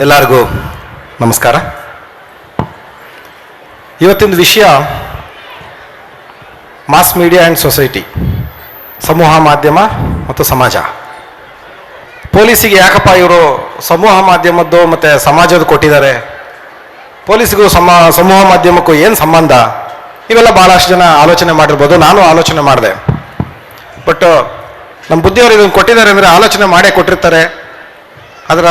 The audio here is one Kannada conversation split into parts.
ಎಲ್ಲರಿಗೂ ನಮಸ್ಕಾರ. ಇವತ್ತಿನ ವಿಷಯ ಮಾಸ್ ಮೀಡಿಯಾ ಆ್ಯಂಡ್ ಸೊಸೈಟಿ, ಸಮೂಹ, ಮಾಧ್ಯಮ ಮತ್ತು ಸಮಾಜ. ಪೊಲೀಸಿಗೆ ಯಾಕಪ್ಪ ಇವರು ಸಮೂಹ, ಮಾಧ್ಯಮದ್ದು ಮತ್ತು ಸಮಾಜದ ಕೊಟ್ಟಿದ್ದಾರೆ? ಪೊಲೀಸಿಗೂ ಸಮ, ಸಮೂಹ, ಮಾಧ್ಯಮಕ್ಕೂ ಏನು ಸಂಬಂಧ? ಇವೆಲ್ಲ ಭಾಳಷ್ಟು ಜನ ಆಲೋಚನೆ ಮಾಡಿರ್ಬೋದು, ನಾನು ಆಲೋಚನೆ ಮಾಡಿದೆ. ಬಟ್ ನಮ್ಮ ಬುದ್ಧಿಯವರು ಇದನ್ನು ಕೊಟ್ಟಿದ್ದಾರೆ ಅಂದರೆ ಆಲೋಚನೆ ಮಾಡೇ ಕೊಟ್ಟಿರ್ತಾರೆ. ಅದರ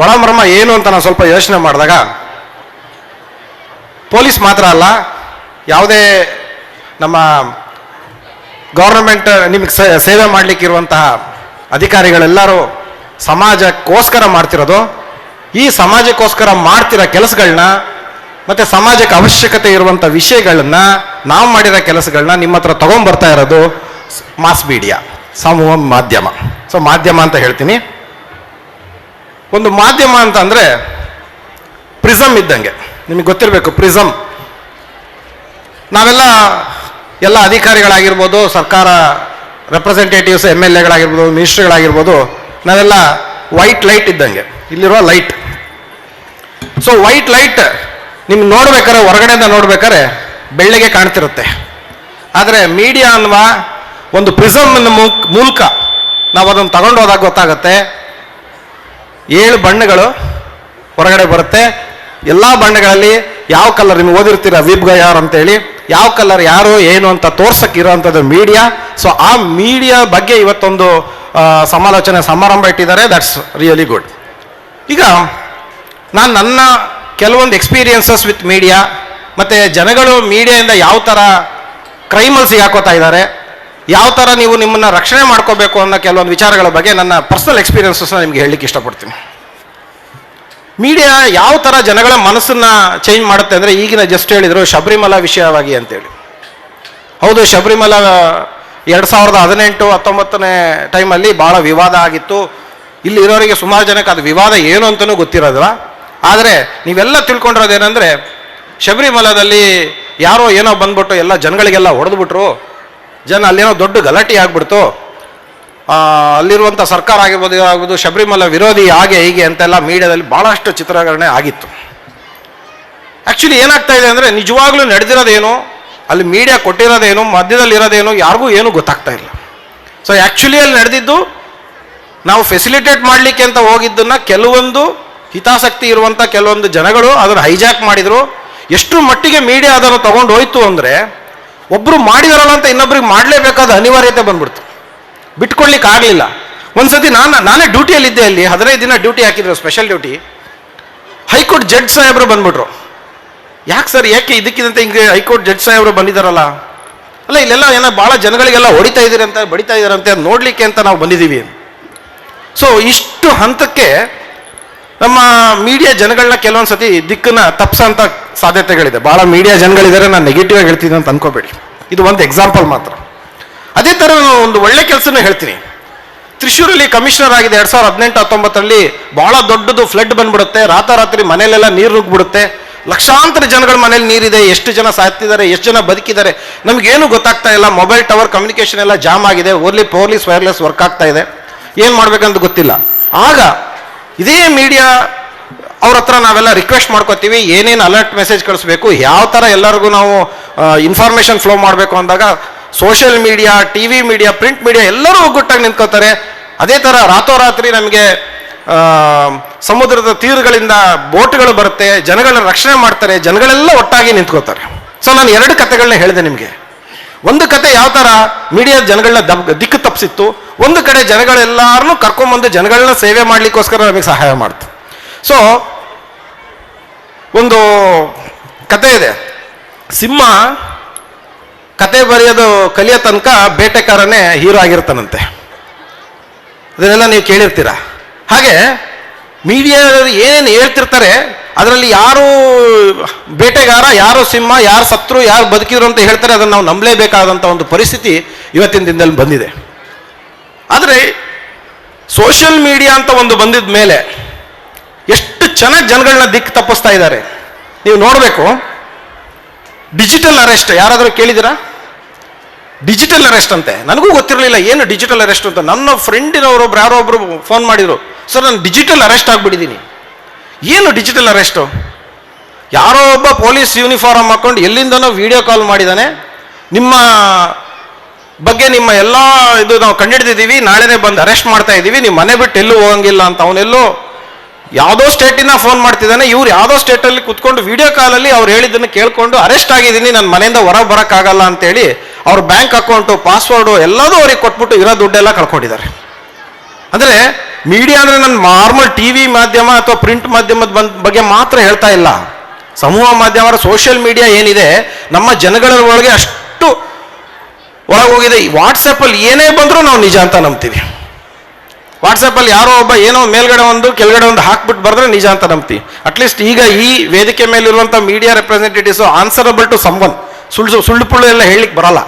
ಒಳಮರ್ಮ ಏನು ಅಂತ ನಾನು ಸ್ವಲ್ಪ ಯೋಚನೆ ಮಾಡಿದಾಗ, ಪೊಲೀಸ್ ಮಾತ್ರ ಅಲ್ಲ, ಯಾವುದೇ ನಮ್ಮ ಗೌರ್ಮೆಂಟ್ ನಿಮಗೆ ಸೇವೆ ಮಾಡಲಿಕ್ಕಿರುವಂತಹ ಅಧಿಕಾರಿಗಳೆಲ್ಲರೂ ಸಮಾಜಕ್ಕೋಸ್ಕರ ಮಾಡ್ತಿರೋದು. ಈ ಸಮಾಜಕ್ಕೋಸ್ಕರ ಮಾಡ್ತಿರೋ ಕೆಲಸಗಳನ್ನ ಮತ್ತು ಸಮಾಜಕ್ಕೆ ಅವಶ್ಯಕತೆ ಇರುವಂಥ ವಿಷಯಗಳನ್ನ ನಾವು ಮಾಡಿರೋ ಕೆಲಸಗಳನ್ನ ನಿಮ್ಮ ಹತ್ರ ತೊಗೊಂಬರ್ತಾ ಇರೋದು ಮಾಸ್ ಮೀಡಿಯಾ, ಸಮೂಹ ಮಾಧ್ಯಮ. ಸೊ ಮಾಧ್ಯಮ ಅಂತ ಹೇಳ್ತೀನಿ. ಒಂದು ಮಾಧ್ಯಮ ಅಂತ ಅಂದರೆ ಪ್ರಿಸಮ್ ಇದ್ದಂಗೆ. ನಿಮಗೆ ಗೊತ್ತಿರಬೇಕು, ಪ್ರಿಸಮ್. ನಾವೆಲ್ಲ ಎಲ್ಲ ಅಧಿಕಾರಿಗಳಾಗಿರ್ಬೋದು, ಸರ್ಕಾರ ರೆಪ್ರೆಸೆಂಟೇಟಿವ್ಸ್ ಎಂ ಎಲ್ ಎಗಳಾಗಿರ್ಬೋದು ಮಿನಿಸ್ಟ್ರಿಗಳಾಗಿರ್ಬೋದು ನಾವೆಲ್ಲ ವೈಟ್ ಲೈಟ್ ಇದ್ದಂಗೆ. ಇಲ್ಲಿರುವ ಲೈಟ್ ಸೊ ವೈಟ್ ಲೈಟ್ ನಿಮ್ಗೆ ನೋಡ್ಬೇಕಾರೆ ಹೊರಗಡೆಯಿಂದ ನೋಡ್ಬೇಕಾದ್ರೆ ಬೆಳ್ಳಗೆ ಕಾಣ್ತಿರುತ್ತೆ. ಆದರೆ ಮೀಡಿಯಾ ಅನ್ನುವ ಒಂದು ಪ್ರಿಸಮ್ ಮೂಲಕ ನಾವು ಅದನ್ನು ತಗೊಂಡು ಹೋದಾಗ ಗೊತ್ತಾಗುತ್ತೆ. ಏಳು ಬಣ್ಣಗಳು ಹೊರಗಡೆ ಬರುತ್ತೆ. ಎಲ್ಲ ಬಣ್ಣಗಳಲ್ಲಿ ಯಾವ ಕಲರ್ ನೀವು ಓದಿರ್ತೀರ ವಿಬ್ ಯಾರು ಅಂತೇಳಿ ಯಾವ ಕಲರ್ ಯಾರು, ಏನು ಅಂತ ತೋರ್ಸಕ್ಕೆ ಇರೋವಂಥದ್ದು ಮೀಡಿಯಾ ಸೊ ಆ ಮೀಡಿಯಾ ಬಗ್ಗೆ ಇವತ್ತೊಂದು ಸಮಾಲೋಚನೆ ಸಮಾರಂಭ ಇಟ್ಟಿದ್ದಾರೆ. ದಟ್ಸ್ ರಿಯಲಿ ಗುಡ್ ಈಗ, ನಾನು ನನ್ನ ಕೆಲವೊಂದು ಎಕ್ಸ್ಪೀರಿಯನ್ಸಸ್ ವಿತ್ ಮೀಡಿಯಾ ಮತ್ತು ಜನಗಳು ಮೀಡಿಯಾದಿಂದ ಯಾವ ಥರ ಕ್ರೈಮಲ್ಲಿ ಹಾಕೋತಾ ಇದ್ದಾರೆ ಯಾವ ಥರ ನೀವು ನಿಮ್ಮನ್ನು ರಕ್ಷಣೆ ಮಾಡ್ಕೋಬೇಕು ಅನ್ನೋ ಕೆಲವೊಂದು ವಿಚಾರಗಳ ಬಗ್ಗೆ ನನ್ನ ಪರ್ಸನಲ್ ಎಕ್ಸ್ಪೀರಿಯನ್ಸಸ್ನ ನಿಮಗೆ ಹೇಳಲಿಕ್ಕೆ ಇಷ್ಟಪಡ್ತೀನಿ. ಮೀಡಿಯಾ ಯಾವ ಥರ ಜನಗಳ ಮನಸ್ಸನ್ನ ಚೇಂಜ್ ಮಾಡುತ್ತೆ ಅಂದರೆ ಈಗಿನ ಜಸ್ಟ್ ಹೇಳಿದರು ಶಬರಿಮಲಾ ವಿಷಯವಾಗಿ ಅಂತೇಳಿ. ಹೌದು, ಶಬರಿಮಲ, ಎರಡು ಸಾವಿರದ ಹದಿನೆಂಟು, ಹತ್ತೊಂಬತ್ತನೇ ಟೈಮಲ್ಲಿ ಭಾಳ ವಿವಾದ ಆಗಿತ್ತು. ಇಲ್ಲಿ ಇರೋರಿಗೆ ಸುಮಾರು ಜನಕ್ಕೆ ಅದು ವಿವಾದ ಏನು ಅಂತಲೂ ಗೊತ್ತಿರೋದಿಲ್ಲ. ಆದರೆ ನೀವೆಲ್ಲ ತಿಳ್ಕೊಂಡಿರೋದೇನೆಂದರೆ ಶಬರಿಮಲಾದಲ್ಲಿ ಯಾರೋ ಏನೋ ಬಂದ್ಬಿಟ್ಟು ಎಲ್ಲ ಜನಗಳಿಗೆಲ್ಲ ಹೊಡೆದ್ಬಿಟ್ರು. ಜನ ಅಲ್ಲೇನೋ ದೊಡ್ಡ ಗಲಾಟೆ ಆಗ್ಬಿಡ್ತು. ಅಲ್ಲಿರುವಂಥ ಸರ್ಕಾರ ಆಗಿರ್ಬೋದು ಆಗ್ಬೋದು ಶಬರಿಮಲ ವಿರೋಧಿ ಹಾಗೆ ಹೀಗೆ ಅಂತೆಲ್ಲ ಮೀಡಿಯಾದಲ್ಲಿ ಭಾಳಷ್ಟು ಚಿತ್ರೀಕರಣೆ ಆಗಿತ್ತು. ಆ್ಯಕ್ಚುಲಿ ಏನಾಗ್ತಾ ಇದೆ ಅಂದರೆ ನಿಜವಾಗ್ಲೂ ನಡೆದಿರೋದೇನು, ಅಲ್ಲಿ ಮೀಡಿಯಾ ಕೊಟ್ಟಿರೋದೇನು ಮಧ್ಯದಲ್ಲಿ ಇರೋದೇನು ಯಾರಿಗೂ ಏನೂ ಗೊತ್ತಾಗ್ತಾ ಇಲ್ಲ. ಸೊ ಆ್ಯಕ್ಚುಲಿ ಅಲ್ಲಿ ನಡೆದಿದ್ದು, ನಾವು ಫೆಸಿಲಿಟೇಟ್ ಮಾಡಲಿಕ್ಕೆ ಅಂತ ಹೋಗಿದ್ದನ್ನು ಕೆಲವೊಂದು ಹಿತಾಸಕ್ತಿ ಇರುವಂಥ ಕೆಲವೊಂದು ಜನಗಳು ಅದನ್ನು ಹೈಜಾಕ್ ಮಾಡಿದರು. ಎಷ್ಟು ಮಟ್ಟಿಗೆ ಮೀಡಿಯಾ ಅದನ್ನು ತೊಗೊಂಡು ಹೋಯಿತು ಅಂದರೆ ಒಬ್ಬರು ಮಾಡಿದಾರಲ್ಲ ಅಂತ ಇನ್ನೊಬ್ರಿಗೆ ಮಾಡಲೇಬೇಕಾದ ಅನಿವಾರ್ಯತೆ ಬಂದ್ಬಿಡ್ತು. ಬಿಟ್ಕೊಳ್ಲಿಕ್ಕೆ ಆಗಲಿಲ್ಲ. ಒಂದ್ಸತಿ ನಾನು, ನಾನೇ ಡ್ಯೂಟಿಯಲ್ಲಿದ್ದೆ ಅಲ್ಲಿ, ಹದಿನೈದು ದಿನ ಡ್ಯೂಟಿ ಹಾಕಿದ್ರು ಸ್ಪೆಷಲ್ ಡ್ಯೂಟಿ. ಹೈಕೋರ್ಟ್ ಜಡ್ಜ್ ಸಾಹೇಬರು ಬಂದ್ಬಿಟ್ರು. ಯಾಕೆ ಸರ್, ಯಾಕೆ ಇದಕ್ಕಿದಂತೆ ಹಿಂಗೆ ಹೈಕೋರ್ಟ್ ಜಡ್ಜ್ ಸಾಹೇಬರು ಬಂದಿದ್ದಾರಲ್ಲ ಅಲ್ಲ, ಇಲ್ಲೆಲ್ಲ ಏನೋ ಭಾಳ ಜನಗಳಿಗೆಲ್ಲ ಹೊಡಿತಾ ಅಂತ, ಬಡಿತಾ ಇದ್ದಾರಂತೆ ನೋಡಲಿಕ್ಕೆ ಅಂತ ನಾವು ಬಂದಿದ್ದೀವಿ. ಸೊ ಇಷ್ಟು ಹಂತಕ್ಕೆ ನಮ್ಮ ಮೀಡಿಯಾ ಜನಗಳನ್ನ ಕೆಲವೊಂದು ಸತಿ ದಿಕ್ಕನ್ನ ತಪ್ಸೋಂಥ ಸಾಧ್ಯತೆಗಳಿದೆ. ಭಾಳ ಮೀಡಿಯಾ ಜನಗಳಿದ್ದಾರೆ, ನಾನು ನೆಗೆಟಿವ್ ಆಗಿ ಹೇಳ್ತೀನಿ ಅಂತ ಅನ್ಕೋಬೇಡಿ. ಇದು ಒಂದು ಎಕ್ಸಾಂಪಲ್ ಮಾತ್ರ. ಅದೇ ಥರ ಒಂದು ಒಳ್ಳೆ ಕೆಲಸನ ಹೇಳ್ತೀನಿ. ತ್ರಿಶೂರಲ್ಲಿ ಕಮಿಷನರ್ ಆಗಿದೆ ಎರಡು ಸಾವಿರದ ಹದಿನೆಂಟು, ಹತ್ತೊಂಬತ್ತರಲ್ಲಿ ಭಾಳ ದೊಡ್ಡದು ಫ್ಲಡ್ ಬಂದ್ಬಿಡುತ್ತೆ. ರಾತಾರಾತ್ರಿ ಮನೆಯಲ್ಲೆಲ್ಲ ನೀರು ನುಗ್ಬಿಡುತ್ತೆ ಲಕ್ಷಾಂತರ ಜನಗಳ ಮನೇಲಿ ನೀರಿದೆ. ಎಷ್ಟು ಜನ ಸಾಯ್ತಿದ್ದಾರೆ, ಎಷ್ಟು ಜನ ಬದುಕಿದ್ದಾರೆ, ನಮಗೇನು ಗೊತ್ತಾಗ್ತಾ ಇಲ್ಲ. ಮೊಬೈಲ್ ಟವರ್ ಕಮ್ಯುನಿಕೇಷನ್ ಎಲ್ಲ ಜಾಮ್ ಆಗಿದೆ. ಓನ್ಲಿ ಪೋರ್ಲಿಸ್ ವೈರ್ಲೆಸ್ ವರ್ಕ್ ಆಗ್ತಾ ಇದೆ. ಏನು ಮಾಡ್ಬೇಕಂತ ಗೊತ್ತಿಲ್ಲ. ಆಗ ಇದೇ ಮೀಡಿಯಾ ಅವ್ರ ಹತ್ರ ನಾವೆಲ್ಲ ರಿಕ್ವೆಸ್ಟ್ ಮಾಡ್ಕೋತೀವಿ, ಏನೇನು ಅಲರ್ಟ್ ಮೆಸೇಜ್ ಕಳಿಸ್ಬೇಕು, ಯಾವ ಥರ ಎಲ್ಲರಿಗೂ ನಾವು ಇನ್ಫಾರ್ಮೇಷನ್ ಫ್ಲೋ ಮಾಡಬೇಕು ಅಂದಾಗ social media T V media print media ಎಲ್ಲರೂ ಒಗ್ಗಟ್ಟಾಗಿ ನಿಂತ್ಕೋತಾರೆ. ಅದೇ ಥರ ರಾತೋರಾತ್ರಿ ನಮಗೆ ಸಮುದ್ರದ ತೀರುಗಳಿಂದ ಬೋಟ್ಗಳು ಬರುತ್ತೆ, ಜನಗಳನ್ನ ರಕ್ಷಣೆ ಮಾಡ್ತಾರೆ, ಜನಗಳೆಲ್ಲ ಒಟ್ಟಾಗಿ ನಿಂತ್ಕೋತಾರೆ. ಸೊ ನಾನು ಎರಡು ಕತೆಗಳನ್ನ ಹೇಳಿದೆ ನಿಮಗೆ. ಒಂದು ಕತೆ ಯಾವ ಥರ ಮೀಡಿಯಾದ ಜನಗಳನ್ನ ದಬ್, ದಿಕ್ಕು ತಪ್ಪಿಸಿತ್ತು ಒಂದು ಕಡೆ ಜನಗಳೆಲ್ಲರನ್ನೂ ಕರ್ಕೊಂಬಂದು ಜನಗಳನ್ನ ಸೇವೆ ಮಾಡಲಿಕ್ಕೋಸ್ಕರ ನಮಗೆ ಸಹಾಯ ಮಾಡ್ತು. ಸೊ ಒಂದು ಕತೆ ಇದೆ. ಸಿಂಹ ಕತೆ ಬರೆಯೋದು ಕಲಿಯೋ ತನಕ ಬೇಟೆಕಾರನೇ ಹೀರೋ ಆಗಿರ್ತಾನಂತೆ. ಅದನ್ನೆಲ್ಲ ನೀವು ಕೇಳಿರ್ತೀರ? ಹಾಗೆ ಮೀಡಿಯಾದವರು ಏನೇನು ಹೇಳ್ತಿರ್ತಾರೆ, ಅದರಲ್ಲಿ ಯಾರು ಬೇಟೆಗಾರ, ಯಾರು ಸಿಂಹ, ಯಾರು ಸತ್ರು ಯಾರು ಬದುಕಿದ್ರು ಅಂತ ಹೇಳ್ತಾರೆ, ಅದನ್ನು ನಾವು ನಂಬಲೇಬೇಕಾದಂಥ ಒಂದು ಪರಿಸ್ಥಿತಿ ಇವತ್ತಿನ ದಿನದಲ್ಲಿ ಬಂದಿದೆ. ಆದರೆ ಸೋಷಿಯಲ್ ಮೀಡಿಯಾ ಅಂತ ಒಂದು ಬಂದಿದ ಮೇಲೆ ಎಷ್ಟು ಚೆನ್ನಾಗಿ ಜನಗಳನ್ನ ದಿಕ್ಕು ತಪ್ಪಿಸ್ತಾ ಇದ್ದಾರೆ. ನೀವು ನೋಡಬೇಕು. ಡಿಜಿಟಲ್ ಅರೆಸ್ಟ್, ಯಾರಾದರೂ ಕೇಳಿದ್ದೀರಾ? ಡಿಜಿಟಲ್ ಅರೆಸ್ಟ್ ಅಂತೆ. ನನಗೂ ಗೊತ್ತಿರಲಿಲ್ಲ ಏನು ಡಿಜಿಟಲ್ ಅರೆಸ್ಟ್ ಅಂತ. ನನ್ನ ಫ್ರೆಂಡಿನವರು ಯಾರೋ ಒಬ್ರು ಫೋನ್ ಮಾಡಿದರು, ಸರ್, ನಾನು ಡಿಜಿಟಲ್ ಅರೆಸ್ಟ್ ಆಗಿಬಿಟ್ಟಿದ್ದೀನಿ. ಏನು ಡಿಜಿಟಲ್ ಅರೆಸ್ಟು? ಯಾರೋ ಒಬ್ಬ ಪೊಲೀಸ್ ಯೂನಿಫಾರ್ಮ್ ಹಾಕೊಂಡು ಎಲ್ಲಿಂದನೋ ವಿಡಿಯೋ ಕಾಲ್ ಮಾಡಿದ್ದಾನೆ ನಿಮ್ಮ ಬಗ್ಗೆ ನಿಮ್ಮ ಎಲ್ಲ ಇದು ನಾವು ಕಂಡಿಡ್ದಿದ್ದೀವಿ. ನಾಳೆನೇ ಬಂದು ಅರೆಸ್ಟ್ ಮಾಡ್ತಾ ಇದ್ದೀವಿ ನೀವು ಮನೆ ಬಿಟ್ಟು ಎಲ್ಲೂ ಹೋಗಂಗಿಲ್ಲ ಅಂತ. ಅವನೆಲ್ಲೋ ಯಾವುದೋ ಸ್ಟೇಟಿನ ಫೋನ್ ಮಾಡ್ತಿದ್ದಾನೆ, ಇವ್ರು ಯಾವುದೋ ಸ್ಟೇಟಲ್ಲಿ ಕುತ್ಕೊಂಡು ವಿಡಿಯೋ ಕಾಲಲ್ಲಿ ಅವ್ರು ಹೇಳಿದ್ದನ್ನು ಕೇಳಿಕೊಂಡು ಅರೆಸ್ಟ್ ಆಗಿದ್ದೀನಿ ನನ್ನ ಮನೆಯಿಂದ ಹೊರಗೆ ಬರೋಕ್ಕಾಗಲ್ಲ ಅಂತೇಳಿ ಅವ್ರ ಬ್ಯಾಂಕ್ ಅಕೌಂಟು ಪಾಸ್ವರ್ಡು ಎಲ್ಲದೂ ಅವ್ರಿಗೆ ಕೊಟ್ಬಿಟ್ಟು ಇರೋ ದುಡ್ಡೆಲ್ಲ ಕಳ್ಕೊಂಡಿದ್ದಾರೆ. ಅಂದರೆ ಮೀಡಿಯಾ ಅಂದರೆ ನನ್ನ ನಾರ್ಮಲ್ ಟಿ ವಿ ಮಾಧ್ಯಮ ಅಥವಾ ಪ್ರಿಂಟ್ ಮಾಧ್ಯಮದ ಬಗ್ಗೆ ಮಾತ್ರ ಹೇಳ್ತಾ ಇಲ್ಲ. ಸಮೂಹ ಮಾಧ್ಯಮ ಸೋಷಿಯಲ್ ಮೀಡಿಯಾ ಏನಿದೆ, ನಮ್ಮ ಜನಗಳ ಒಳಗೆ ಅಷ್ಟು ಒಳಗೋಗಿದೆ ವಾಟ್ಸಪ್ಪಲ್ಲಿ ಏನೇ ಬಂದರೂ ನಾವು ನಿಜ ಅಂತ ನಂಬ್ತೀವಿ. ವಾಟ್ಸಪ್ಪಲ್ಲಿ ಯಾರೋ ಒಬ್ಬ ಏನೋ ಮೇಲ್ಗಡೆ ಒಂದು, ಕೆಳಗಡೆ ಒಂದು ಹಾಕ್ಬಿಟ್ಟು ಬರೆದ್ರೆ ನಿಜ ಅಂತ ನಂಬ್ತಿ. ಅಟ್ಲೀಸ್ಟ್ ಈಗ ಈ ವೇದಿಕೆ ಮೇಲಿರುವಂಥ media representatives answerable to someone ಸುಳ್ಳು ಸುಳ್ಳು ಪುಳ್ಳು ಎಲ್ಲ ಹೇಳಲಿಕ್ಕೆ ಬರಲ್ಲ.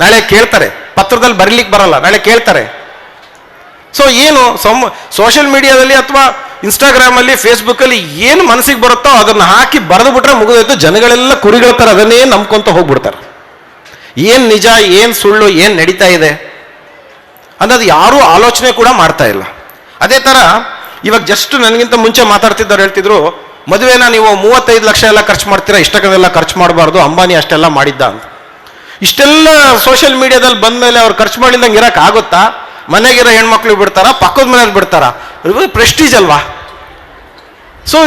ನಾಳೆ ಕೇಳ್ತಾರೆ. ಪತ್ರದಲ್ಲಿ ಬರೀಲಿಕ್ಕೆ ಬರಲ್ಲ. ನಾಳೆ ಕೇಳ್ತಾರೆ. ಸೊ ಏನು ಸಮ್ ಸೋಷಿಯಲ್ ಮೀಡಿಯಾದಲ್ಲಿ ಅಥವಾ ಇನ್ಸ್ಟಾಗ್ರಾಮಲ್ಲಿ ಫೇಸ್ಬುಕ್ಕಲ್ಲಿ ಏನು ಮನಸ್ಸಿಗೆ ಬರುತ್ತೋ ಅದನ್ನು ಹಾಕಿ ಬರೆದು ಬಿಟ್ರೆ ಮುಗಿದೋಯ್ತು. ಜನಗಳೆಲ್ಲ ಕುರಿಗಳ ಥರ ಅದನ್ನೇ ನಂಬ್ಕೊಂತ ಹೋಗ್ಬಿಡ್ತಾರೆ. ಏನು ನಿಜ, ಏನು ಸುಳ್ಳು, ಏನು ನಡೀತಾ ಇದೆ? ಅನ್ನೋದು ಯಾರೂ ಆಲೋಚನೆ ಕೂಡ ಮಾಡ್ತಾ ಇಲ್ಲ. ಅದೇ ಥರ ಇವಾಗ ಜಸ್ಟ್ ನನಗಿಂತ ಮುಂಚೆ ಮಾತಾಡ್ತಿದ್ದವ್ರು ಹೇಳ್ತಿದ್ರು, ಮದುವೆನ ನೀವು ಮೂವತ್ತೈದು ಲಕ್ಷ ಎಲ್ಲ ಖರ್ಚು ಮಾಡ್ತೀರಾ ಇಷ್ಟಕ್ಕೆಲ್ಲ ಖರ್ಚು ಮಾಡಬಾರ್ದು, ಅಂಬಾನಿ ಅಷ್ಟೆಲ್ಲ ಮಾಡಿದ್ದ ಅಂತ. ಇಷ್ಟೆಲ್ಲ ಸೋಷಿಯಲ್ ಮೀಡಿಯಾದಲ್ಲಿ ಬಂದ ಮೇಲೆ ಅವ್ರು ಖರ್ಚು ಮಾಡಿದಂಗೆ ಇರಕ್ಕೆ ಆಗುತ್ತಾ? ಮನೆಗಿರೋ ಹೆಣ್ಮಕ್ಳು ಬಿಡ್ತಾರ, ಪಕ್ಕದ ಮನೇಲಿ ಬಿಡ್ತಾರ? ಪ್ರೆಸ್ಟೀಜ್ ಅಲ್ವಾ? ಸೊ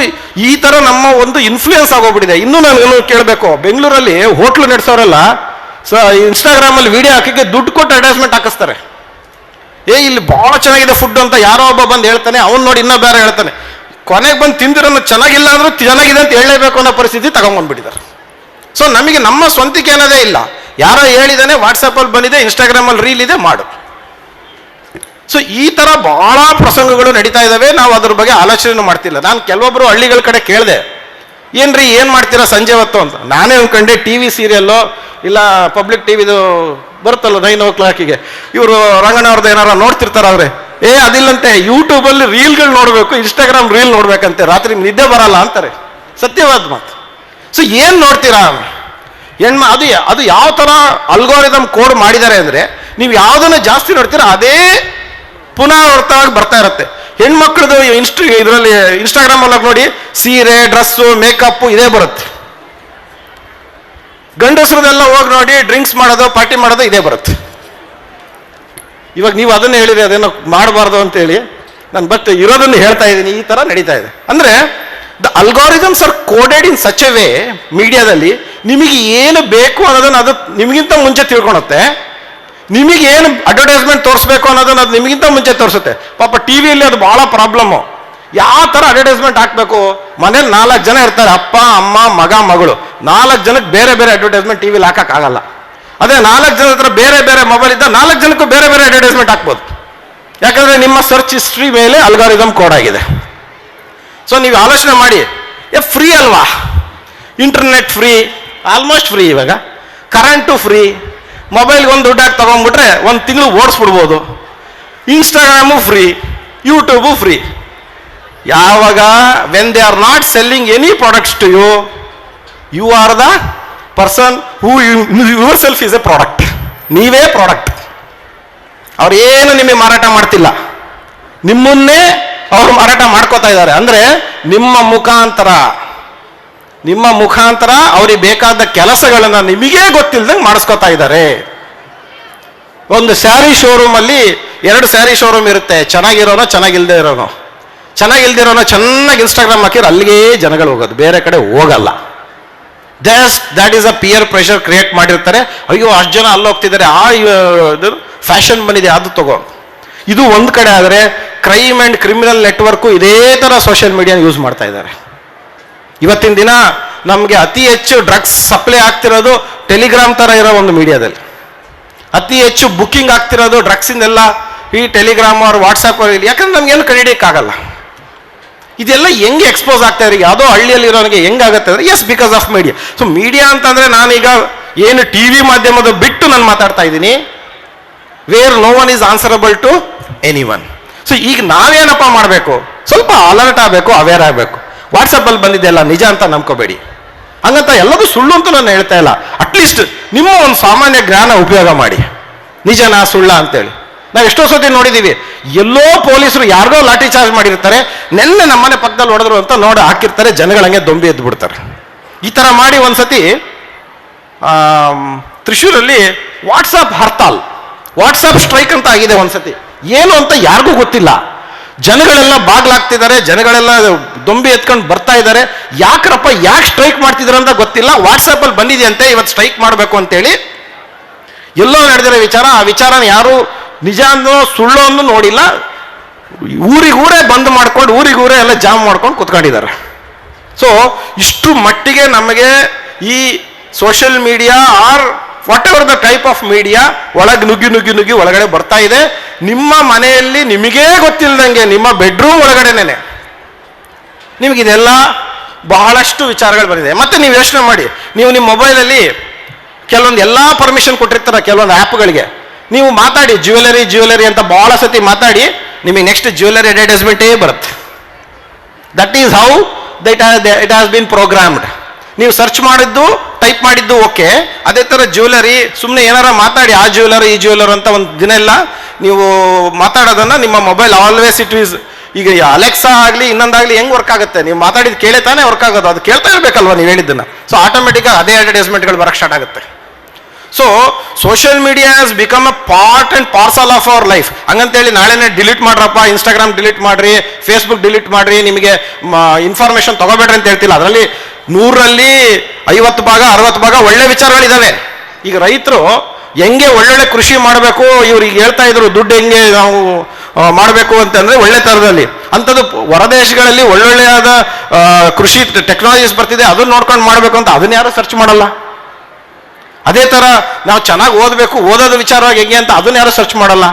ಈ ಥರ ನಮ್ಮ ಒಂದು ಇನ್ಫ್ಲೂಯೆನ್ಸ್ ಆಗೋಗ್ಬಿಟ್ಟಿದೆ. ಇನ್ನೂ ನಾನು ಕೇಳಬೇಕು, ಬೆಂಗಳೂರಲ್ಲಿ ಹೋಟ್ಲು ನಡೆಸೋರೆಲ್ಲ, ಸೊ ಇನ್ಸ್ಟಾಗ್ರಾಮಲ್ಲಿ ವಿಡಿಯೋ ಹಾಕಿಗೆ ದುಡ್ಡು ಕೊಟ್ಟು ಅಡ್ವರ್ಟೈಸ್ಮೆಂಟ್ ಹಾಕಿಸ್ತಾರೆ. ಏ, ಇಲ್ಲಿ ಭಾಳ ಚೆನ್ನಾಗಿದೆ ಫುಡ್ ಅಂತ ಯಾರೋ ಒಬ್ಬ ಬಂದು ಹೇಳ್ತಾನೆ, ಅವ್ನು ನೋಡಿ ಇನ್ನೂ ಬೇರೆ ಹೇಳ್ತಾನೆ. ಕೊನೆಗೆ ಬಂದು ತಿಂದಿರೋನು ಚೆನ್ನಾಗಿಲ್ಲ ಅಂದ್ರೂ ಚೆನ್ನಾಗಿದೆ ಅಂತ ಹೇಳಲೇಬೇಕು ಅನ್ನೋ ಪರಿಸ್ಥಿತಿ ತಗೊಂಡ್ಬಂದ್ಬಿಟ್ಟಿದ್ದಾರೆ. ಸೊ ನಮಗೆ ನಮ್ಮ ಸ್ವಂತಿಕೆ ಅನ್ನೋದೇ ಇಲ್ಲ. ಯಾರೋ ಹೇಳಿದಾನೆ ವಾಟ್ಸಪ್ಪಲ್ಲಿ ಬಂದಿದೆ ಇನ್ಸ್ಟಾಗ್ರಾಮಲ್ಲಿ ರೀಲ್ ಇದೆ, ಮಾಡು. ಸೊ ಈ ಥರ ಭಾಳ ಪ್ರಸಂಗಗಳು ನಡೀತಾ ಇದ್ದಾವೆ ನಾವು ಅದ್ರ ಬಗ್ಗೆ ಆಲೋಚನೆ ಮಾಡ್ತಿಲ್ಲ. ನಾನು ಕೆಲವೊಬ್ಬರು ಹಳ್ಳಿಗಳ ಕಡೆ ಕೇಳಿದೆ, ಏನ್ರಿ, ಏನು ಮಾಡ್ತೀರಾ ಸಂಜೆ ಹೊತ್ತು ಅಂತ. ನಾನೇ ಅನ್ಕೊಂಡೆ ಟಿ ವಿ ಸೀರಿಯಲ್ಲು ಇಲ್ಲ ಪಬ್ಲಿಕ್ ಟಿವಿದು ಬರುತ್ತಲ್ಲ ನೈನ್ ಓ ಕ್ಲಾಕಿಗೆ ಇವರು ರಂಗಣ್ಣ ಏನಾರ ನೋಡ್ತಿರ್ತಾರ ಅವ್ರೆ. ಏ, ಅದಿಲ್ಲಂತೆ ಯೂಟ್ಯೂಬಲ್ಲಿ ರೀಲ್ಗಳು ನೋಡಬೇಕು ಇನ್ಸ್ಟಾಗ್ರಾಮ್ ರೀಲ್ ನೋಡ್ಬೇಕಂತೆ. ರಾತ್ರಿ ನಿದ್ದೆ ಬರಲ್ಲ ಅಂತಾರೆ. ಸತ್ಯವಾದ ಮಾತು. ಸೊ ಏನು ನೋಡ್ತೀರಾ? ಹೆಣ್ಮ, ಅದು ಅದು ಯಾವ ಥರ ಅಲ್ಗೋರಿದಮ್ ಕೋಡ್ ಮಾಡಿದ್ದಾರೆ ಅಂದರೆ, ನೀವು ಯಾವುದನ್ನು ಜಾಸ್ತಿ ನೋಡ್ತೀರಾ, ಅದೇ ಪುನರಾವರ್ತವಾಗಿ ಬರ್ತಾ ಇರುತ್ತೆ. ಹೆಣ್ಮಕ್ಳದ್ದು ಇನ್ಸ್ಟ್ ಇದರಲ್ಲಿ ಇನ್ಸ್ಟಾಗ್ರಾಮಲ್ಲಿ ನೋಡಿ, ಸೀರೆ ಡ್ರೆಸ್ಸು ಮೇಕಪ್ಪು ಇದೇ ಬರುತ್ತೆ. ಗಂಡಸರದೆಲ್ಲ ಹೋಗಿ ನೋಡಿ ಡ್ರಿಂಕ್ಸ್ ಮಾಡೋದು ಪಾರ್ಟಿ ಮಾಡೋದು ಇದೇ ಬರುತ್ತೆ. ಇವಾಗ ನೀವು ಅದನ್ನು ಹೇಳಿದ್ರೆ ಅದೇನೋ ಮಾಡಬಾರ್ದು ಅಂತೇಳಿ ನಾನು ಬಟ್ ಇರೋದನ್ನು ಹೇಳ್ತಾ ಇದ್ದೀನಿ, ಈ ಥರ ನಡೀತಾ ಇದೆ. ಅಂದರೆ the algorithms are coded in such a way ಮೀಡಿಯಾದಲ್ಲಿ ನಿಮಗೆ ಏನು ಬೇಕು ಅನ್ನೋದನ್ನು ಅದು ನಿಮಗಿಂತ ಮುಂಚೆ ತಿಳ್ಕೊಳತ್ತೆ. ನಿಮಗೆ ಏನು ಅಡ್ವರ್ಟೈಸ್ಮೆಂಟ್ ತೋರಿಸ್ಬೇಕು ಅನ್ನೋದನ್ನ ಅದು ನಿಮಗಿಂತ ಮುಂಚೆ ತೋರಿಸುತ್ತೆ. ಪಾಪ ಟಿ ವಿಯಲ್ಲಿ ಅದು ಭಾಳ ಪ್ರಾಬ್ಲಮ್ಮು ಯಾವ ಥರ ಅಡ್ವರ್ಟೈಸ್ಮೆಂಟ್ ಹಾಕಬೇಕು? ಮನೇಲಿ ನಾಲ್ಕು ಜನ ಇರ್ತಾರೆ, ಅಪ್ಪ, ಅಮ್ಮ, ಮಗ, ಮಗಳು. ನಾಲ್ಕು ಜನಕ್ಕೆ ಬೇರೆ ಬೇರೆ ಅಡ್ವರ್ಟೈಸ್ಮೆಂಟ್ ಟಿ ವಿಲಿ ಹಾಕೋಕ್ಕಾಗಲ್ಲ. ಅದೇ ನಾಲ್ಕು ಜನ ಹತ್ರ ಬೇರೆ ಬೇರೆ ಮೊಬೈಲ್ ಇದ್ದ ನಾಲ್ಕು ಜನಕ್ಕೂ ಬೇರೆ ಬೇರೆ ಅಡ್ವರ್ಟೈಸ್ಮೆಂಟ್ ಹಾಕ್ಬೋದು. ಯಾಕಂದರೆ ನಿಮ್ಮ ಸರ್ಚ್ ಹಿಸ್ಟ್ರಿ ಮೇಲೆ ಅಲ್ಗಾರಿದಮ್ ಕೋಡ್ ಆಗಿದೆ. ಸೊ ನೀವು ಆಲೋಚನೆ ಮಾಡಿ, ಏ ಫ್ರೀ ಅಲ್ವಾ? ಇಂಟರ್ನೆಟ್ ಫ್ರೀ ಆಲ್ಮೋಸ್ಟ್ ಫ್ರೀ ಇವಾಗ. ಕರೆಂಟು ಫ್ರೀ ಮೊಬೈಲ್ಗೆ ಒಂದು ದುಡ್ಡು ಹಾಕಿ ತೊಗೊಂಡ್ಬಿಟ್ರೆ ಒಂದು ತಿಂಗಳು ಓಡಿಸ್ಬಿಡ್ಬೋದು. ಇನ್ಸ್ಟಾಗ್ರಾಮು ಫ್ರೀ ಯೂಟ್ಯೂಬು ಫ್ರೀ ಯಾವಾಗ when they are not selling any products to you you are the person who yourself is a product ನೀವೇ ಪ್ರಾಡಕ್ಟ್ ಅವ್ರು ಏನು ನಿಮಗೆ ಮಾರಾಟ ಮಾಡ್ತಿಲ್ಲ. ನಿಮ್ಮನ್ನೇ ಅವರು ಮಾರಾಟ ಮಾಡ್ಕೋತಾ ಇದ್ದಾರೆ. ಅಂದರೆ ನಿಮ್ಮ ಮುಖಾಂತರ ನಿಮ್ಮ ಮುಖಾಂತರ ಅವ್ರಿಗೆ ಬೇಕಾದ ಕೆಲಸಗಳನ್ನು ನಿಮಗೇ ಗೊತ್ತಿಲ್ಲದಂಗೆ ಮಾಡಿಸ್ಕೋತಾ ಇದ್ದಾರೆ. ಒಂದು ಸ್ಯಾರಿ ಶೋರೂಮಲ್ಲಿ ಎರಡು ಸ್ಯಾರಿ ಶೋರೂಮ್ ಇರುತ್ತೆ. ಚೆನ್ನಾಗಿರೋನೋ ಚೆನ್ನಾಗಿಲ್ಲದೆ ಇರೋನೋ. ಚೆನ್ನಾಗಿಲ್ದಿರೋನೋ ಚೆನ್ನಾಗಿ ಇನ್ಸ್ಟಾಗ್ರಾಮ್ ಹಾಕಿದ್ರೆ ಅಲ್ಲಿಗೆ ಜನಗಳು ಹೋಗೋದು. ಬೇರೆ ಕಡೆ ಹೋಗಲ್ಲ. Thus that is a peer pressure create ಮಾಡಿರ್ತಾರೆ. ಅಯ್ಯೋ, ಅಷ್ಟು ಜನ ಅಲ್ಲಿ ಹೋಗ್ತಿದ್ದಾರೆ ಆ ಫ್ಯಾಷನ್ ಬಂದಿದೆ, ಅದು ತಗೋ. ಇದು ಒಂದು ಕಡೆ ಆದರೆ ಕ್ರೈಮ್ ಆ್ಯಂಡ್ ಕ್ರಿಮಿನಲ್ ನೆಟ್ವರ್ಕು ಇದೇ ಥರ ಸೋಷಿಯಲ್ ಮೀಡಿಯಾನ ಯೂಸ್ ಮಾಡ್ತಾ ಇದ್ದಾರೆ. ಇವತ್ತಿನ ದಿನ ನಮಗೆ ಅತಿ ಹೆಚ್ಚು ಡ್ರಗ್ಸ್ ಸಪ್ಲೈ ಆಗ್ತಿರೋದು ಟೆಲಿಗ್ರಾಮ್ ಥರ ಇರೋ ಒಂದು ಮೀಡಿಯಾದಲ್ಲಿ ಅತಿ ಹೆಚ್ಚು ಬುಕ್ಕಿಂಗ್ ಆಗ್ತಿರೋದು ಡ್ರಗ್ಸಿಂದೆಲ್ಲ ಈ ಟೆಲಿಗ್ರಾಮ್ ಅವ್ರು ವಾಟ್ಸಪ್ ಅವ್ರು ಯಾಕಂದ್ರೆ ನಮ್ಗೇನು ಕಂಡಿಡಿಯಕ್ಕಾಗಲ್ಲ ಇದೆಲ್ಲ ಹೆಂಗೆ ಎಕ್ಸ್ಪೋಸ್ ಆಗ್ತಾ ಇರೋ ಯಾವುದೋ ಇರೋನಿಗೆ ಹೆಂಗಾಗತ್ತೆ ಅಂದರೆ yes because of media so media ಅಂತಂದರೆ ನಾನೀಗ ಏನು ಟಿ ವಿ ಮಾಧ್ಯಮದ ಬಿಟ್ಟು ನಾನು ಮಾತಾಡ್ತಾ ಇದ್ದೀನಿ. Where no one is answerable to anyone so ಈಗ ನಾವೇನಪ್ಪ ಮಾಡಬೇಕು? ಸ್ವಲ್ಪ ಅಲರ್ಟ್ ಆಗಬೇಕು ಅವೇರ್ ಆಗಬೇಕು. ವಾಟ್ಸಪ್ಪಲ್ಲಿ ಬಂದಿದ್ದೆಲ್ಲ ನಿಜ ಅಂತ ನಂಬ್ಕೋಬೇಡಿ. ಹಂಗಂತ ಎಲ್ಲದೂ ಸುಳ್ಳು ಅಂತ ನಾನು ಹೇಳ್ತಾ ಇಲ್ಲ. ಅಟ್ಲೀಸ್ಟ್ ನಿಮ್ಮ ಒಂದು ಸಾಮಾನ್ಯ ಜ್ಞಾನ ಉಪಯೋಗ ಮಾಡಿ. ನಿಜನಾ ಸುಳ್ಳ ಅಂತೇಳಿ. ನಾವು ಎಷ್ಟೋ ಸತಿ ನೋಡಿದ್ದೀವಿ ಎಲ್ಲೋ ಪೊಲೀಸರು ಯಾರಿಗೋ ಲಾಠಿ ಚಾರ್ಜ್ ಮಾಡಿರ್ತಾರೆ, ನೆನ್ನೆ ನಮ್ಮನೆ ಪಕ್ಕದಲ್ಲಿ ಹೊಡೆದ್ರು ಅಂತ ನೋಡಿ ಹಾಕಿರ್ತಾರೆ, ಜನಗಳಂಗೆ ದೊಂಬಿ ಎದ್ದು ಬಿಡ್ತಾರೆ ಈ ಥರ ಮಾಡಿ ಒಂದ್ಸತಿ ಸತಿ ತ್ರಿಶೂರಲ್ಲಿ ವಾಟ್ಸಪ್ ಹರ್ತಾಲ್. ವಾಟ್ಸಪ್ ಸ್ಟ್ರೈಕ್ ಅಂತ ಆಗಿದೆ ಒಂದ್ಸತಿ. ಏನು ಅಂತ ಯಾರಿಗೂ ಗೊತ್ತಿಲ್ಲ. ಜನಗಳೆಲ್ಲ ಬಾಗ್ಲಾಗ್ತಿದ್ದಾರೆ, ಜನಗಳೆಲ್ಲ ದೊಂಬಿ ಎತ್ಕೊಂಡು ಬರ್ತಾ ಇದ್ದಾರೆ. ಯಾಕ್ರಪ್ಪ ಯಾಕೆ ಸ್ಟ್ರೈಕ್ ಮಾಡ್ತಿದ್ದಾರೆ ಅಂತ ಗೊತ್ತಿಲ್ಲ. ವಾಟ್ಸಪ್ಪಲ್ಲಿ ಬಂದಿದೆಯಂತೆ, ಇವತ್ತು ಸ್ಟ್ರೈಕ್ ಮಾಡಬೇಕು ಅಂತೇಳಿ ಎಲ್ಲೋ ನಡೆದಿರೋ ವಿಚಾರ. ಆ ವಿಚಾರನ ಯಾರು ನಿಜ ಅನ್ನೋ ಸುಳ್ಳು ಅನ್ನೋ ನೋಡಿಲ್ಲ. ಊರಿಗೂರೇ ಬಂದ್ ಮಾಡ್ಕೊಂಡು ಊರಿಗೂರೇ ಎಲ್ಲ ಜಾಮ್ ಮಾಡ್ಕೊಂಡು ಕುತ್ಕೊಂಡಿದ್ದಾರೆ. ಸೊ ಇಷ್ಟು ಮಟ್ಟಿಗೆ ನಮಗೆ ಈ social media or whatever the type of media ಒಳಗೆ ನುಗ್ಗಿ ನುಗ್ಗಿ ನುಗ್ಗಿ ಒಳಗಡೆ ಬರ್ತಾ ಇದೆ. ನಿಮ್ಮ ಮನೆಯಲ್ಲಿ ನಿಮಗೇ ಗೊತ್ತಿಲ್ಲದಂಗೆ ನಿಮ್ಮ ಬೆಡ್ರೂಮ್ ಒಳಗಡೆನೆ ನಿಮಗಿದೆಲ್ಲ ಬಹಳಷ್ಟು ವಿಚಾರಗಳು ಬಂದಿದೆ. ಮತ್ತೆ ನೀವು ಯೋಚನೆ ಮಾಡಿ, ನೀವು ನಿಮ್ಮ ಮೊಬೈಲಲ್ಲಿ ಕೆಲವೊಂದು ಎಲ್ಲ ಪರ್ಮಿಷನ್ ಕೊಟ್ಟಿರ್ತಾರೆ ಕೆಲವೊಂದು ಆ್ಯಪ್ಗಳಿಗೆ ನೀವು ಮಾತಾಡಿ ಜ್ಯುವೆಲರಿ ಜ್ಯುವೆಲರಿ ಅಂತ ಬಹಳ ಸತಿ ಮಾತಾಡಿ, ನಿಮಗೆ ನೆಕ್ಸ್ಟ್ ಜ್ಯುವೆಲರಿ ಅಡ್ವರ್ಟೈಸ್ಮೆಂಟೇ ಬರುತ್ತೆ. That is how that it has been programmed ನೀವು ಸರ್ಚ್ ಮಾಡಿದ್ದು ಟೈಪ್ ಮಾಡಿದ್ದು ಓಕೆ ಅದೇ ಥರ ಜ್ಯುವೆಲರಿ ಸುಮ್ಮನೆ ಏನಾರ ಮಾತಾಡಿ, ಆ ಜ್ಯುವೆಲರ್ ಈ ಜ್ಯುವೆಲರ್ ಅಂತ ಒಂದು ದಿನ ಎಲ್ಲ ನೀವು ಮಾತಾಡೋದನ್ನು ನಿಮ್ಮ ಮೊಬೈಲ್ ಆಲ್ವೇಸ್ ಇಟ್ ಈಸ್ ಈಗ ಅಲೆಕ್ಸಾ ಆಗಲಿ, ಇನ್ನೊಂದಾಗಲಿ ಹೆಂಗೆ ವರ್ಕ್ ಆಗುತ್ತೆ? ನೀವು ಮಾತಾಡಿದ ಕೇಳೇ ತಾನೇ ವರ್ಕ್ ಆಗೋದು. ಅದು ಕೇಳ್ತಾ ಇರಬೇಕಲ್ವ ನೀವು ಹೇಳಿದ್ದನ್ನು? ಸೊ ಆಟೋಮೆಟಿಕ್ ಅದೇ ಅಡ್ವರ್ಟೈಸ್ಮೆಂಟ್ಗಳು ಬರಕ್ಕೆ ಸ್ಟಾರ್ಟ್ ಆಗುತ್ತೆ. So social media has become a part and parcel of our life ಹಂಗಂತೇಳಿ ನಾಳೆನೇ ಡಿಲೀಟ್ ಮಾಡ್ರಪ್ಪ ಇನ್ಸ್ಟಾಗ್ರಾಮ್ ಡಿಲೀಟ್ ಮಾಡ್ರಿ ಫೇಸ್ಬುಕ್ ಡಿಲೀಟ್ ಮಾಡ್ರಿ, ನಿಮಗೆ ಇನ್ಫಾರ್ಮೇಷನ್ ತಗೋಬೇಡ್ರಿ ಅಂತ ಹೇಳ್ತಿಲ್ಲ. ಅದರಲ್ಲಿ ನೂರಲ್ಲಿ ಐವತ್ತು ಭಾಗ, ಅರವತ್ತು ಭಾಗ ಒಳ್ಳೆ ವಿಚಾರಗಳಿದ್ದಾವೆ ಈಗ ರೈತರು ಹೆಂಗೆ ಒಳ್ಳೊಳ್ಳೆ ಕೃಷಿ ಮಾಡಬೇಕು ಇವ್ರಿಗೆ ಹೇಳ್ತಾ ಇದ್ರು, ದುಡ್ಡು ಹೆಂಗೆ ನಾವು ಮಾಡಬೇಕು ಅಂತಂದ್ರೆ ಒಳ್ಳೆ ಥರದಲ್ಲಿ. ಅಂಥದ್ದು ಹೊರದೇಶಗಳಲ್ಲಿ ಒಳ್ಳೊಳ್ಳೆಯಾದ ಕೃಷಿ ಟೆಕ್ನಾಲಜೀಸ್ ಬರ್ತಿದೆ, ಅದನ್ನ ನೋಡ್ಕೊಂಡು ಮಾಡಬೇಕು ಅಂತ ಅದನ್ನ ಯಾರು ಸರ್ಚ್ ಮಾಡಲ್ಲ? ಅದೇ ಥರ ನಾವು ಚೆನ್ನಾಗಿ ಓದಬೇಕು, ಓದೋದು ವಿಚಾರವಾಗಿ ಹೆಂಗೆ ಅಂತ ಅದನ್ನ ಯಾರು ಸರ್ಚ್ ಮಾಡಲ್ಲ.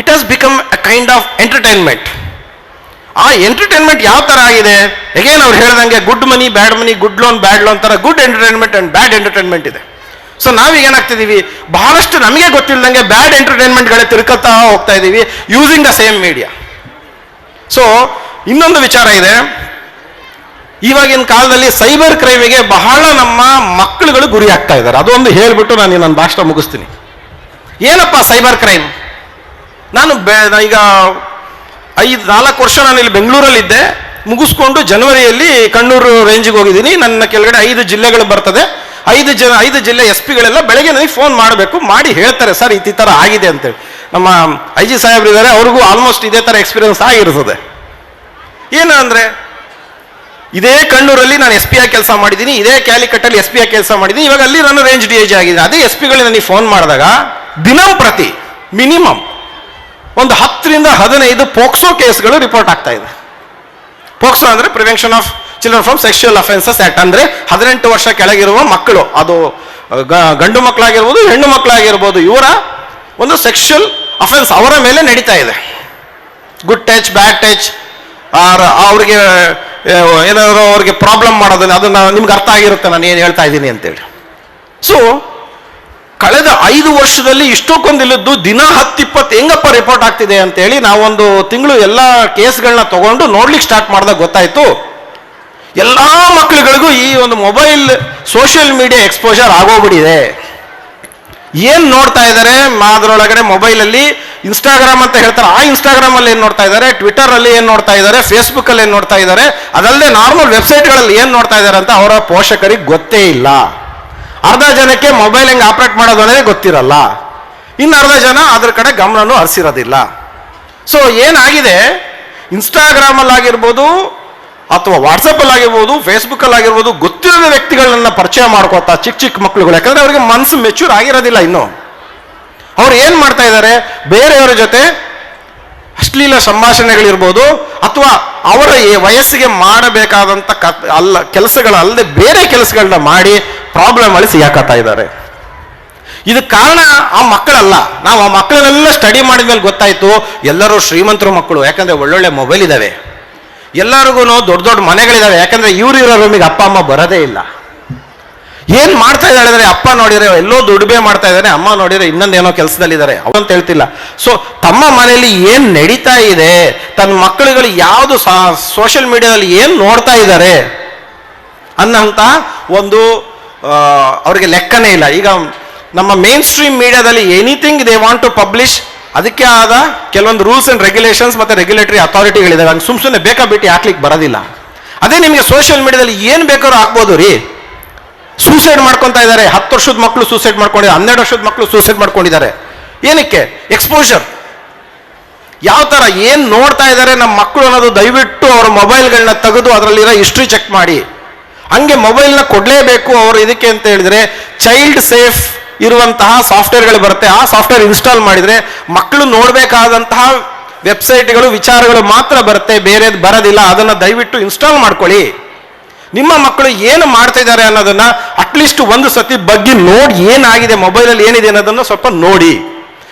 It has become a kind of entertainment ಆ ಎಂಟರ್ಟೈನ್ಮೆಂಟ್ ಯಾವ ಥರ ಆಗಿದೆ? ಎಗೇನ್ ಅವ್ರು ಹೇಳ್ದಂಗೆ good money bad money good loan bad loan ಥರ good entertainment and bad entertainment ಇದೆ. ಸೊ ನಾವೀಗ ಏನಾಗ್ತಿದ್ದೀವಿ ಬಹಳಷ್ಟು ನಮಗೆ ಗೊತ್ತಿಲ್ಲದಂಗೆ ಬ್ಯಾಡ್ ಎಂಟರ್ಟೈನ್ಮೆಂಟ್ಗಳೇ ತಿರ್ಕೊತಾ ಹೋಗ್ತಾ ಇದ್ದೀವಿ using the same media so ಇನ್ನೊಂದು ವಿಚಾರ ಇದೆ. ಇವಾಗಿನ ಕಾಲದಲ್ಲಿ ಸೈಬರ್ ಕ್ರೈಮಿಗೆ ಬಹಳ ನಮ್ಮ ಮಕ್ಕಳುಗಳು ಗುರಿ ಆಗ್ತಾ ಇದ್ದಾರೆ. ಅದೊಂದು ಹೇಳ್ಬಿಟ್ಟು ನಾನು ನನ್ನ ಭಾಷಣ ಮುಗಿಸ್ತೀನಿ. ಏನಪ್ಪ ಸೈಬರ್ ಕ್ರೈಮ್? ನಾನು ಈಗ ಐದು ನಾಲ್ಕು ವರ್ಷ ನಾನು ಇಲ್ಲಿ ಬೆಂಗಳೂರಲ್ಲಿದ್ದೆ. ಮುಗಿಸ್ಕೊಂಡು ಜನವರಿಯಲ್ಲಿ ಕಣ್ಣೂರು ರೇಂಜಿಗೆ ಹೋಗಿದ್ದೀನಿ. ನನ್ನ ಕೆಳಗಡೆ ಐದು ಜಿಲ್ಲೆಗಳು ಬರ್ತದೆ. ಐದು ಜನ ಐದು ಜಿಲ್ಲೆ ಎಸ್ ಪಿಗಳೆಲ್ಲ ಬೆಳಗ್ಗೆ ನನಗೆ ಫೋನ್ ಮಾಡಬೇಕು. ಮಾಡಿ ಹೇಳ್ತಾರೆ, ಸರ್, ಈ ಥರ ಆಗಿದೆ ಅಂತೇಳಿ. ನಮ್ಮ ಐ ಜಿ ಸಾಹೇಬ್ರು ಇದ್ದಾರೆ ಅವ್ರಿಗೂ ಆಲ್ಮೋಸ್ಟ್ ಇದೇ ಥರ ಎಕ್ಸ್ಪೀರಿಯನ್ಸ್ ಆಗಿರ್ತದೆ. ಏನು ಇದೇ ಕಣ್ಣೂರಲ್ಲಿ ನಾನು ಎಸ್ ಪಿ ಆಗಿ ಕೆಲಸ ಮಾಡಿದ್ದೀನಿ, ಇದೇ ಕ್ಯಾಲಿಕಟ್ಟಲ್ಲಿ ಎಸ್ ಪಿ ಆಗಿ ಕೆಲಸ ಮಾಡಿದ್ದೀನಿ, ಇವಾಗ ಅಲ್ಲಿ ನಾನು ರೇಂಜ್ ಡಿ ಏಜ್ ಆಗಿದೆ. ಅದೇ ಎಸ್ ಪಿಗಳು ನನಗೆ ಫೋನ್ ಮಾಡಿದಾಗ ದಿನಂಪ್ರತಿ ಮಿನಿಮಮ್ ಒಂದು ಹತ್ತರಿಂದ ಹದಿನೈದು ಪೋಕ್ಸೋ ಕೇಸ್ಗಳು ರಿಪೋರ್ಟ್ ಆಗ್ತಾ ಇದೆ. ಪೋಕ್ಸೋ ಅಂದರೆ prevention of children from sexual offences act ಅಂದರೆ ಹದಿನೆಂಟು ವರ್ಷ ಕೆಳಗಿರುವ ಮಕ್ಕಳು, ಅದು ಗಂಡು ಮಕ್ಕಳಾಗಿರ್ಬೋದು, ಹೆಣ್ಣು ಮಕ್ಕಳಾಗಿರ್ಬೋದು, ಇವರ ಒಂದು ಸೆಕ್ಷುಯಲ್ ಅಫೆನ್ಸ್ ಅವರ ಮೇಲೆ ನಡೀತಾ ಇದೆ. ಗುಡ್ ಟಚ್ ಬ್ಯಾಡ್ ಟಚ್ ಅವ್ರಿಗೆ ಏನಾದರೂ ಅವ್ರಿಗೆ ಪ್ರಾಬ್ಲಮ್ ಮಾಡೋದನ್ನ ಅದನ್ನು ನಿಮ್ಗೆ ಅರ್ಥ ಆಗಿರುತ್ತೆ, ನಾನು ಏನು ಹೇಳ್ತಾ ಇದ್ದೀನಿ ಅಂತೇಳಿ. ಸೊ ಕಳೆದ ಐದು ವರ್ಷದಲ್ಲಿ ಇಷ್ಟಕ್ಕೊಂದಿಲ್ಲದ್ದು ದಿನ ಹತ್ತಿಪ್ಪತ್ತು ಹೆಂಗಪ್ಪ ರಿಪೋರ್ಟ್ ಆಗ್ತಿದೆ ಅಂತೇಳಿ ನಾವೊಂದು ತಿಂಗಳು ಎಲ್ಲ ಕೇಸ್ಗಳನ್ನ ತಗೊಂಡು ನೋಡ್ಲಿಕ್ಕೆ ಸ್ಟಾರ್ಟ್ ಮಾಡಿದಾಗ ಗೊತ್ತಾಯಿತು. ಎಲ್ಲ ಮಕ್ಕಳುಗಳಿಗೂ ಈ ಒಂದು ಮೊಬೈಲ್ ಸೋಷಿಯಲ್ ಮೀಡಿಯಾ ಎಕ್ಸ್ಪೋಜರ್ ಆಗೋಗ್ಬಿಟ್ಟಿದೆ. ಏನು ನೋಡ್ತಾ ಇದ್ದಾರೆ ಅದರೊಳಗಡೆ ಮೊಬೈಲಲ್ಲಿ ಇನ್ಸ್ಟಾಗ್ರಾಮ್ ಅಂತ ಹೇಳ್ತಾರೆ. ಆ ಇನ್ಸ್ಟಾಗ್ರಾಮ್ ಅಲ್ಲಿ ಏನು ನೋಡ್ತಾ ಇದ್ದಾರೆ? ಟ್ವಿಟರ್ ಅಲ್ಲಿ ಏನು ನೋಡ್ತಾ ಇದ್ದಾರೆ? ಫೇಸ್ಬುಕ್ ಅಲ್ಲಿ ಏನು ನೋಡ್ತಾ ಇದ್ದಾರೆ? ಅದಲ್ಲದೆ ನಾರ್ಮಲ್ ವೆಬ್ಸೈಟ್ಗಳಲ್ಲಿ ಏನು ನೋಡ್ತಾ ಇದ್ದಾರೆ ಅಂತ ಅವರ ಪೋಷಕರಿಗೆ ಗೊತ್ತೇ ಇಲ್ಲ. ಅರ್ಧ ಜನಕ್ಕೆ ಮೊಬೈಲ್ ಹೆಂಗ್ ಆಪರೇಟ್ ಮಾಡೋದು ಅನ್ನೋದೇ ಗೊತ್ತಿರಲ್ಲ. ಇನ್ನು ಅರ್ಧ ಜನ ಅದ್ರ ಕಡೆ ಗಮನನೂ ಹರಿಸಿರೋದಿಲ್ಲ. ಸೊ ಏನಾಗಿದೆ? ಇನ್ಸ್ಟಾಗ್ರಾಮ್ ಅಲ್ಲಿ ಆಗಿರ್ಬೋದು ಅಥವಾ ವಾಟ್ಸಪ್ ಅಲ್ಲಿ ಆಗಿರ್ಬೋದು ಫೇಸ್ಬುಕ್ ಅಲ್ಲಿ ಆಗಿರ್ಬೋದು ಗೊತ್ತಿರದ ವ್ಯಕ್ತಿಗಳನ್ನ ಪರಿಚಯ ಮಾಡ್ಕೋತಾ ಚಿಕ್ಕ ಚಿಕ್ಕ ಮಕ್ಕಳುಗಳು ಯಾಕಂದ್ರೆ ಅವರಿಗೆ ಮನಸ್ಸು ಮೆಚೂರ್ ಆಗಿರೋದಿಲ್ಲ ಇನ್ನು. ಅವ್ರು ಏನು ಮಾಡ್ತಾ ಇದ್ದಾರೆ? ಬೇರೆಯವರ ಜೊತೆ ಅಶ್ಲೀಲ ಸಂಭಾಷಣೆಗಳಿರ್ಬೋದು, ಅಥವಾ ಅವರ ಈ ವಯಸ್ಸಿಗೆ ಮಾಡಬೇಕಾದಂಥ ಕ, ಅಲ್ಲ ಕೆಲಸಗಳಲ್ಲದೆ ಬೇರೆ ಕೆಲಸಗಳನ್ನ ಮಾಡಿ ಪ್ರಾಬ್ಲಮ್ ಅಲ್ಲಿ ಯಾಕತ್ತಾ ಇದ್ದಾರೆ. ಇದಕ್ಕೆ ಕಾರಣ ಆ ಮಕ್ಕಳಲ್ಲ. ನಾವು ಆ ಮಕ್ಕಳನ್ನೆಲ್ಲ ಸ್ಟಡಿ ಮಾಡಿದ್ಮೇಲೆ ಗೊತ್ತಾಯಿತು, ಎಲ್ಲರೂ ಶ್ರೀಮಂತರು ಮಕ್ಕಳು, ಯಾಕಂದ್ರೆ ಒಳ್ಳೊಳ್ಳೆ ಮೊಬೈಲ್ ಇದಾವೆ. ಎಲ್ಲರಿಗೂ ದೊಡ್ಡ ದೊಡ್ಡ ಮನೆಗಳಿದಾವೆ, ಯಾಕಂದ್ರೆ ಇವ್ರು ಇರೋ ರೂಮಿಗೆ ಅಪ್ಪ, ಅಮ್ಮ ಬರೋದೇ ಇಲ್ಲ. ಏನ್ ಮಾಡ್ತಾ ಇದ್ದಾಳೆ ಅಂದ್ರೆ, ಅಪ್ಪ ನೋಡಿದ್ರೆ ಎಲ್ಲೋ ದುಡಿಮೆ ಮಾಡ್ತಾ ಇದ್ದಾರೆ ಅಮ್ಮ ನೋಡಿದ್ರೆ ಇನ್ನೊಂದೇನೋ ಕೆಲಸದಲ್ಲಿದ್ದಾರೆ ಅಂತ ಹೇಳ್ತಿಲ್ಲ. ಸೊ ತಮ್ಮ ಮನೆಯಲ್ಲಿ ಏನ್ ನಡೀತಾ ಇದೆ, ತನ್ನ ಮಕ್ಕಳುಗಳು ಯಾವುದು ಸೋಷಿಯಲ್ ಮೀಡಿಯಾದಲ್ಲಿ ಏನ್ ನೋಡ್ತಾ ಇದ್ದಾರೆ ಅನ್ನೋಂಥ ಒಂದು ಅವರಿಗೆ ಲೆಕ್ಕನೇ ಇಲ್ಲ. ಈಗ ನಮ್ಮ ಮೇನ್ ಸ್ಟ್ರೀಮ್ ಮೀಡಿಯಾದಲ್ಲಿ anything they want to publish ಅದಕ್ಕೆ ಆದ ಕೆಲವೊಂದು ರೂಲ್ಸ್ ಅಂಡ್ ರೆಗ್ಯುಲೇಷನ್ಸ್ ಮತ್ತೆ ರೆಗ್ಯುಲೇಟರಿ ಅಥಾರಿಟಿಗಳಿದಾವೆ ಹಂಗೆ ಸುಮ್ ಸುಮ್ಮನೆ ಬೇಕಾ ಬಿಟ್ಟು ಹಾಕ್ಲಿಕ್ಕೆ ಬರೋದಿಲ್ಲ. ಅದೇ ನಿಮಗೆ ಸೋಷಿಯಲ್ ಮೀಡಿಯಾದಲ್ಲಿ ಏನು ಬೇಕಾದ್ರೂ ಹಾಕ್ಬೋದು ರೀ. ಸೂಸೈಡ್ ಮಾಡ್ಕೊತಾ ಇದ್ದಾರೆ. ಹತ್ತು ವರ್ಷದ ಮಕ್ಕಳು ಸೂಸೈಡ್ ಮಾಡ್ಕೊಂಡಿದ್ದಾರೆ. ಹನ್ನೆರಡು ವರ್ಷದ ಮಕ್ಕಳು ಸೂಸೈಡ್ ಮಾಡ್ಕೊಂಡಿದ್ದಾರೆ. ಏನಕ್ಕೆ? ಎಕ್ಸ್ಪೋಜರ್ ಯಾವ ಥರ ಏನು ನೋಡ್ತಾ ಇದ್ದಾರೆ ನಮ್ಮ ಮಕ್ಕಳು ಅನ್ನೋದು ದಯವಿಟ್ಟು ಅವ್ರ ಮೊಬೈಲ್ಗಳನ್ನ ತೆಗೆದು ಅದರಲ್ಲಿರೋ ಹಿಸ್ಟ್ರಿ ಚೆಕ್ ಮಾಡಿ. ಹಂಗೆ ಮೊಬೈಲ್ನ ಕೊಡಲೇಬೇಕು ಅವರು ಇದಕ್ಕೆ ಅಂತ ಹೇಳಿದ್ರೆ ಚೈಲ್ಡ್ ಸೇಫ್ ಇರುವಂತಹ ಸಾಫ್ಟ್ವೇರ್ಗಳು ಬರುತ್ತೆ. ಆ ಸಾಫ್ಟ್ವೇರ್ ಇನ್ಸ್ಟಾಲ್ ಮಾಡಿದರೆ ಮಕ್ಕಳು ನೋಡಬೇಕಾದಂತಹ ವೆಬ್ಸೈಟ್ಗಳು ವಿಚಾರಗಳು ಮಾತ್ರ ಬರುತ್ತೆ. ಬೇರೆದು ಬರೋದಿಲ್ಲ. ಅದನ್ನು ದಯವಿಟ್ಟು ಇನ್ಸ್ಟಾಲ್ ಮಾಡ್ಕೊಳ್ಳಿ. ನಿಮ್ಮ ಮಕ್ಕಳು ಏನು ಮಾಡ್ತಾ ಇದ್ದಾರೆ ಅನ್ನೋದನ್ನ ಅಟ್ಲೀಸ್ಟ್ ಒಂದು ಸತಿ ಬಗ್ಗೆ ನೋಡಿ ಏನಾಗಿದೆ ಮೊಬೈಲಲ್ಲಿ ಏನಿದೆ ಅನ್ನೋದನ್ನ ಸ್ವಲ್ಪ ನೋಡಿ.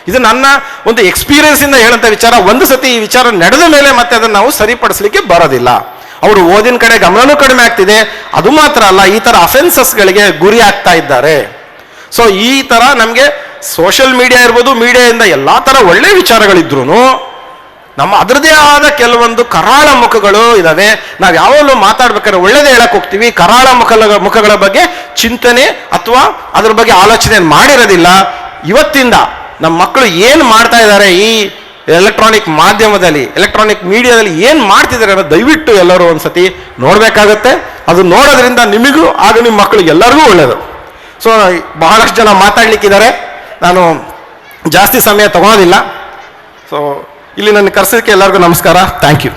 ಇದು ನನ್ನ ಒಂದು ಎಕ್ಸ್ಪೀರಿಯನ್ಸ್ ಇಂದ ಹೇಳಂತ ವಿಚಾರ. ಒಂದು ಸತಿ ಈ ವಿಚಾರ ನಡೆದ ಮೇಲೆ ಮತ್ತೆ ಅದನ್ನು ನಾವು ಸರಿಪಡಿಸಲಿಕ್ಕೆ ಬರೋದಿಲ್ಲ. ಅವರು ಓದಿನ ಕಡೆ ಗಮನನೂ ಕಡಿಮೆ ಆಗ್ತಿದೆ. ಅದು ಮಾತ್ರ ಅಲ್ಲ, ಈ ತರ ಅಫೆನ್ಸಸ್ಗಳಿಗೆ ಗುರಿ ಆಗ್ತಾ ಇದ್ದಾರೆ. ಸೊ ಈ ತರ ನಮಗೆ ಸೋಷಿಯಲ್ ಮೀಡಿಯಾ ಇರ್ಬೋದು ಮೀಡಿಯಾದಿಂದ ಎಲ್ಲಾ ತರ ಒಳ್ಳೆ ವಿಚಾರಗಳಿದ್ರು ನಮ್ಮ ಅದರದೇ ಆದ ಕೆಲವೊಂದು ಕರಾಳ ಮುಖಗಳು ಇದಾವೆ. ನಾವು ಯಾವಾಗಲೂ ಮಾತಾಡ್ಬೇಕಾದ್ರೆ ಒಳ್ಳೇದೇ ಹೇಳಕ್ ಹೋಗ್ತೀವಿ. ಕರಾಳ ಮುಖಲ, ಮುಖಗಳ ಬಗ್ಗೆ ಚಿಂತನೆ ಅಥವಾ ಅದ್ರ ಬಗ್ಗೆ ಆಲೋಚನೆ ಮಾಡಿರೋದಿಲ್ಲ. ಇವತ್ತಿಂದ ನಮ್ಮ ಮಕ್ಕಳು ಏನು ಮಾಡ್ತಾ ಇದ್ದಾರೆ ಈ ಎಲೆಕ್ಟ್ರಾನಿಕ್ ಮಾಧ್ಯಮದಲ್ಲಿ, ಎಲೆಕ್ಟ್ರಾನಿಕ್ ಮೀಡಿಯಾದಲ್ಲಿ ಏನು ಮಾಡ್ತಿದ್ದಾರೆ ಅನ್ನೋ ದಯವಿಟ್ಟು ಎಲ್ಲರೂ ಒಂದ್ಸತಿ ನೋಡಬೇಕಾಗತ್ತೆ. ಅದು ನೋಡೋದ್ರಿಂದ ನಿಮಗೂ ಆಗ ನಿಮ್ಮ ಮಕ್ಕಳಿಗೆ ಎಲ್ಲರಿಗೂ ಒಳ್ಳೆಯದು ಸೊ ಬಹಳಷ್ಟು ಜನ ಮಾತಾಡ್ಲಿಕ್ಕಿದ್ದಾರೆ. ನಾನು ಜಾಸ್ತಿ ಸಮಯ ತಗೊಳೋದಿಲ್ಲ. ಸೊ ಇಲ್ಲಿ ನನ್ನ ಕರ್ಸೋದಕ್ಕೆ ಎಲ್ಲರಿಗೂ ನಮಸ್ಕಾರ. Thank you